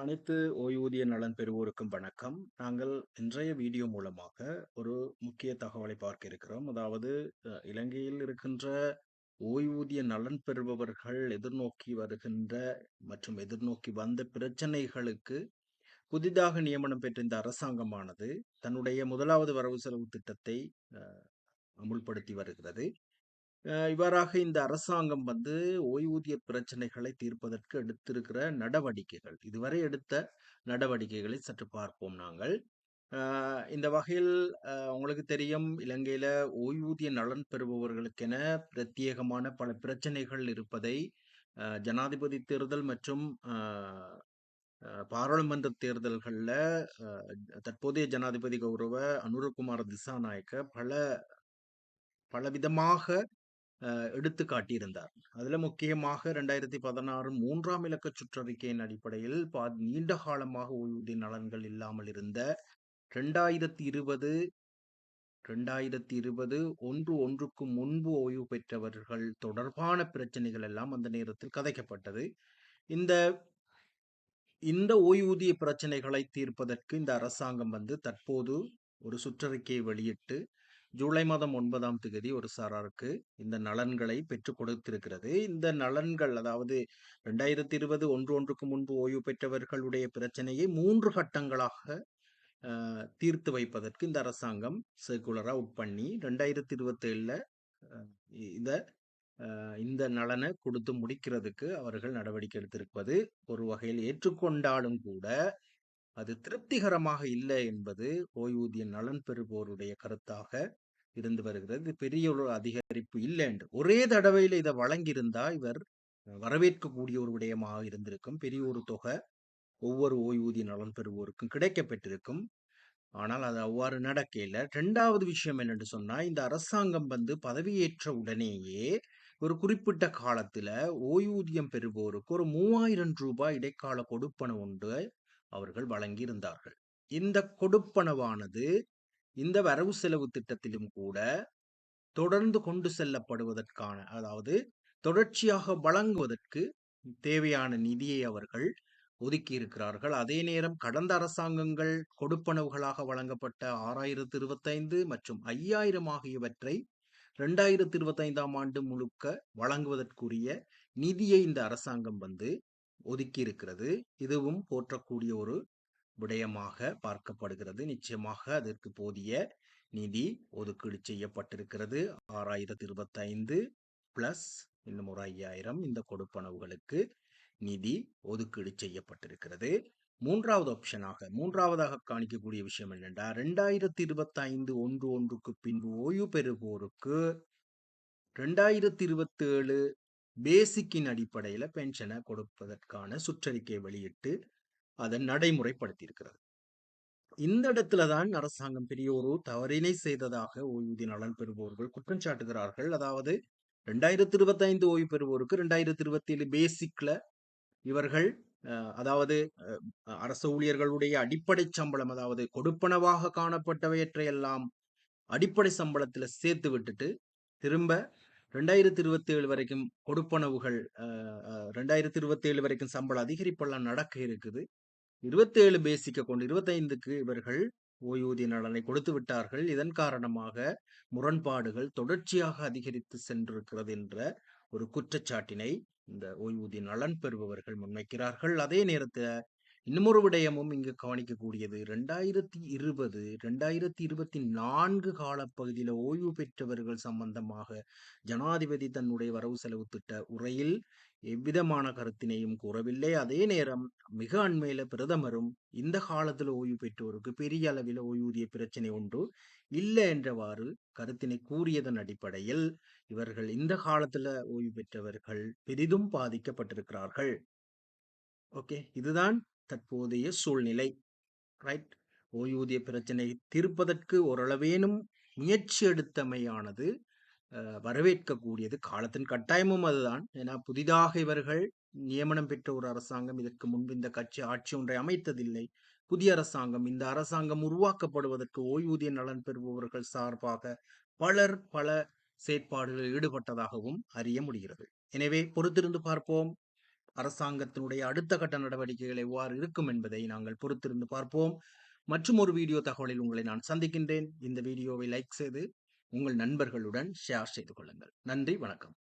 அனைத்து ஓய்வூதிய நலன் பெறுவோருக்கும் வணக்கம். நாங்கள் இன்றைய வீடியோ மூலமாக ஒரு முக்கிய தகவலை பார்க்க இருக்கிறோம். அதாவது இலங்கையில் இருக்கின்ற ஓய்வூதிய நலன் பெறுபவர்கள் எதிர்நோக்கி வருகின்ற மற்றும் எதிர்நோக்கி வந்த பிரச்சனைகளுக்கு புதிதாக நியமனம் பெற்ற இந்த அரசாங்கமானது தன்னுடைய முதலாவது வரவு செலவு திட்டத்தை அமுல்படுத்தி வருகிறது. இவ்வாறாக இந்த அரசாங்கம் வந்து ஓய்வூதிய பிரச்சனைகளை தீர்ப்பதற்கு எடுத்திருக்கிற நடவடிக்கைகள், இதுவரை எடுத்த நடவடிக்கைகளை சற்று பார்ப்போம் நாங்கள். இந்த வகையில் உங்களுக்கு தெரியும் இலங்கையில ஓய்வூதிய நலன் பெறுபவர்களுக்கென பிரத்யேகமான பல பிரச்சனைகள் இருப்பதை ஜனாதிபதி தேர்தல் மற்றும் பாராளுமன்ற தேர்தல்களில் தற்போதைய ஜனாதிபதி கௌரவ அனுரகுமார் திசாநாயக்க பல பலவிதமாக எடுத்து காட்டியிருந்தார். அதுல முக்கியமாக 2016 3ஆம் இலக்க சுற்றறிக்கையின் அடிப்படையில் பா நீண்ட காலமாக ஓய்வூதிய நலன்கள் இல்லாமல் இருந்த 2020 2020 ஒன்று ஒன்றுக்கு முன்பு ஓய்வு பெற்றவர்கள் தொடர்பான பிரச்சனைகள் எல்லாம் அந்த நேரத்தில் கதைக்கப்பட்டது. இந்த இந்த ஓய்வூதிய பிரச்சனைகளை தீர்ப்பதற்கு இந்த அரசாங்கம் வந்து தற்போது ஒரு சுற்றறிக்கையை வெளியிட்டு ஜூலை மாதம் ஒன்பதாம் தேதி ஒரு சாராருக்கு இந்த நலன்களை பெற்றுக் கொடுத்திருக்கிறது. இந்த நலன்கள் அதாவது 2020 ஒன்று ஒன்றுக்கு முன்பு ஓய்வு பெற்றவர்களுடைய பிரச்சனையை மூன்று கட்டங்களாக தீர்த்து வைப்பதற்கு இந்த அரசாங்கம் சர்க்குலரா அவுட் பண்ணி 2027ல அ இத இந்த நலனை கொடுத்து முடிக்கிறதுக்கு அவர்கள் நடவடிக்கை எடுத்திருப்பது ஒரு வகையில் ஏற்றுக்கொண்டாலும் கூட, அது திருப்திகரமாக இல்லை என்பது ஓய்வூதிய நலன் பெறுவோருடைய கருத்தாக இருந்து வருகிறது. பெரிய ஒரு அதிகரிப்பு இல்லை என்று. ஒரே தடவையில் இதை வழங்கியிருந்தா இவர் வரவேற்கக்கூடிய ஒரு விடயமாக இருந்திருக்கும். பெரிய ஒரு தொகை ஒவ்வொரு ஓய்வூதிய நலன் பெறுவோருக்கும் கிடைக்கப்பட்டிருக்கும் ஆனால் அது அவ்வாறு நடக்கையில் ரெண்டாவது விஷயம் என்னென்று சொன்னால் இந்த அரசாங்கம் வந்து பதவியேற்ற உடனேயே ஒரு குறிப்பிட்ட காலத்தில் ஓய்வூதியம் பெறுவோருக்கு ஒரு மூவாயிரம் ரூபாய் இடைக்கால கொடுப்பன ஒன்று அவர்கள் வழங்கியிருந்தார்கள். இந்த கொடுப்பனவானது இந்த வரவு செலவு திட்டத்திலும் கூட தொடர்ந்து கொண்டு செல்லப்படுவதற்கான அதாவது தொடர்ச்சியாக வழங்குவதற்கு தேவையான நிதியை அவர்கள் ஒதுக்கியிருக்கிறார்கள். அதே நேரம் கடந்த அரசாங்கங்கள் கொடுப்பனவுகளாக வழங்கப்பட்ட 6025 மற்றும் 5000 ஆகியவற்றை 2025ஆம் ஆண்டு முழுக்க வழங்குவதற்குரிய நிதியை இந்த அரசாங்கம் வந்து ஒதுக்கியிருக்கிறது. இதுவும் போற்றக்கூடிய ஒரு விடயமாக பார்க்கப்படுகிறது. நிச்சயமாக அதற்கு போதிய நிதி ஒதுக்கீடு செய்யப்பட்டிருக்கிறது. 6025 பிளஸ் இன்னும் ஒரு 5000 இந்த கொடுப்பனவுகளுக்கு நிதி ஒதுக்கீடு செய்யப்பட்டிருக்கிறது. மூன்றாவது ஆப்ஷனாக மூன்றாவதாக காணிக்கக்கூடிய விஷயம் என்னென்றா, 2025 ஒன்று ஒன்றுக்கு பின்பு ஓய்வு பெறுவோருக்கு 2027 பேசிக்கின் அடிப்படையில பென்ஷனை கொடுப்பதற்கான சுற்றறிக்கையை வெளியிட்டு அதை நடைமுறைப்படுத்தியிருக்கிறது. இந்த இடத்துல தான் அரசாங்கம் பெரிய ஒரு தவறினை செய்ததாக ஓய்வூதிய நலன் பெறுபவர்கள் குற்றம் சாட்டுகிறார்கள். அதாவது 2025 ஓய்வு பெறுவோருக்கு 2027 பேசிக்ல இவர்கள் அதாவது அ அரசு ஊழியர்களுடைய அடிப்படை சம்பளம் அதாவது கொடுப்பனவாக காணப்பட்டவற்றை எல்லாம் அடிப்படை சம்பளத்துல சேர்த்து விட்டுட்டு, திரும்ப 2027 வரைக்கும் கொடுப்பனவுகள் ரெண்டாயிரத்தி இருபத்தி ஏழு வரைக்கும் சம்பள அதிகரிப்பெல்லாம் நடக்க இருக்குது. 27 பேசிக்க கொண்டு 25க்கு இவர்கள் ஓய்வூதிய நலனை கொடுத்து விட்டார்கள். இதன் காரணமாக முரண்பாடுகள் தொடர்ச்சியாக அதிகரித்து சென்றிருக்கிறது என்ற ஒரு குற்றச்சாட்டினை இந்த ஓய்வூதிய நலன் பெறுபவர்கள் முன்வைக்கிறார்கள். அதே நேரத்தில் இன்னமொரு விடயமும் இங்கு கவனிக்கக்கூடியது ரெண்டாயிரத்தி இருபது ரெண்டாயிரத்தி இருபத்தி நான்கு காலப்பகுதியில் ஓய்வு பெற்றவர்கள் சம்பந்தமாக ஜனாதிபதி தன்னுடைய வரவு செலவு திட்ட உரையில் எவ்விதமான கருத்தினையும் கூறவில்லை. அதே நேரம் மிக அண்மையில பிரதமரும் இந்த காலத்தில் ஓய்வு பெற்றோருக்கு பெரிய அளவில் ஓய்வூதிய பிரச்சனை ஒன்று இல்லை என்றவாறு கருத்தினை கூறியதன் அடிப்படையில், இவர்கள் இந்த காலத்துல ஓய்வு பெற்றவர்கள் பெரிதும் பாதிக்கப்பட்டிருக்கிறார்கள். ஓகே. இதுதான் தற்போதைய சூழ்நிலை. ரைட். ஓய்வூதிய பிரச்சனை தீர்ப்பதற்கு ஓரளவேனும் முயற்சி எடுத்தமையானது வரவேற்கக்கூடியது. காலத்தின் கட்டாயமும் அதுதான். ஏன்னா புதிதாக இவர்கள் நியமனம் பெற்ற ஒரு அரசாங்கம். இதற்கு முன்பு இந்த கட்சி ஆட்சி ஒன்றை அமைத்ததில்லை. புதிய அரசாங்கம். இந்த அரசாங்கம் உருவாக்கப்படுவதற்கு ஓய்வூதிய நலன் பெறுபவர்கள் சார்பாக பலர் பல செயற்பாடுகளில் ஈடுபட்டதாகவும் அறிய முடிகிறது. எனவே பொறுத்திருந்து பார்ப்போம். அரசாங்கத்தினுடைய அடுத்த கட்ட நடவடிக்கைகள் எவ்வாறு இருக்கும் என்பதை நாங்கள் பொறுத்திருந்து பார்ப்போம். மற்றும் ஒரு வீடியோ தகவலில் உங்களை நான் சந்திக்கின்றேன். இந்த வீடியோவை லைக் செய்து உங்கள் நண்பர்களுடன் ஷேர் செய்து கொள்ளுங்கள். நன்றி வணக்கம்.